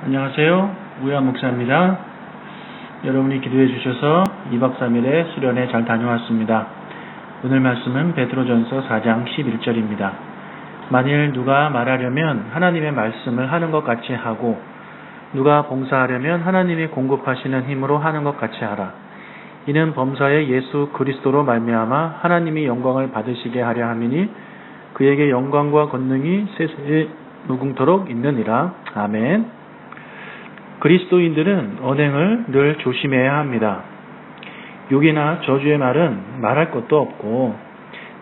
안녕하세요. 우야 목사입니다. 여러분이 기도해 주셔서 2박 3일의 수련회 잘 다녀왔습니다. 오늘 말씀은 베드로전서 4장 11절입니다. 만일 누가 말하려면 하나님의 말씀을 하는 것 같이 하고 누가 봉사하려면 하나님이 공급하시는 힘으로 하는 것 같이 하라. 이는 범사의 예수 그리스도로 말미암아 하나님이 영광을 받으시게 하려 함이니 그에게 영광과 권능이 세세에 무궁토록 있느니라. 아멘. 그리스도인들은 언행을 늘 조심해야 합니다. 욕이나 저주의 말은 말할 것도 없고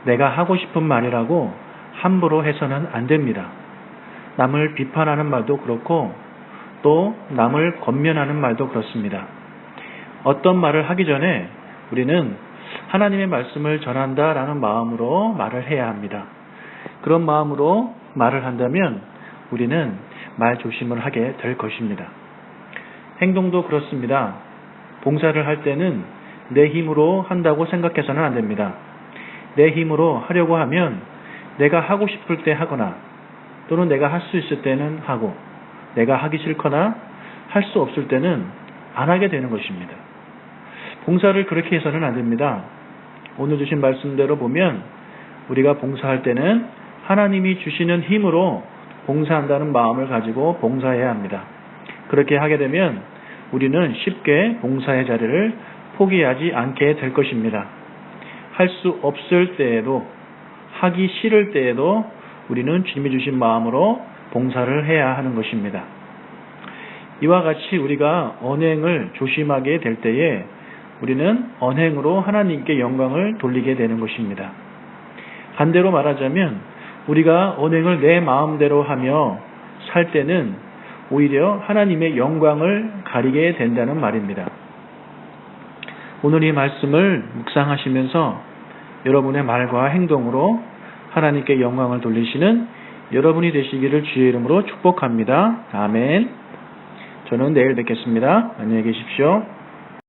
내가 하고 싶은 말이라고 함부로 해서는 안 됩니다. 남을 비판하는 말도 그렇고 또 남을 권면하는 말도 그렇습니다. 어떤 말을 하기 전에 우리는 하나님의 말씀을 전한다라는 마음으로 말을 해야 합니다. 그런 마음으로 말을 한다면 우리는 말 조심을 하게 될 것입니다. 행동도 그렇습니다. 봉사를 할 때는 내 힘으로 한다고 생각해서는 안 됩니다. 내 힘으로 하려고 하면 내가 하고 싶을 때 하거나 또는 내가 할 수 있을 때는 하고 내가 하기 싫거나 할 수 없을 때는 안 하게 되는 것입니다. 봉사를 그렇게 해서는 안 됩니다. 오늘 주신 말씀대로 보면 우리가 봉사할 때는 하나님이 주시는 힘으로 봉사한다는 마음을 가지고 봉사해야 합니다. 그렇게 하게 되면 우리는 쉽게 봉사의 자리를 포기하지 않게 될 것입니다. 할 수 없을 때에도 하기 싫을 때에도 우리는 주님이 주신 마음으로 봉사를 해야 하는 것입니다. 이와 같이 우리가 언행을 조심하게 될 때에 우리는 언행으로 하나님께 영광을 돌리게 되는 것입니다. 반대로 말하자면 우리가 언행을 내 마음대로 하며 살 때는 오히려 하나님의 영광을 가리게 된다는 말입니다. 오늘 이 말씀을 묵상하시면서 여러분의 말과 행동으로 하나님께 영광을 돌리시는 여러분이 되시기를 주의 이름으로 축복합니다. 아멘. 저는 내일 뵙겠습니다. 안녕히 계십시오.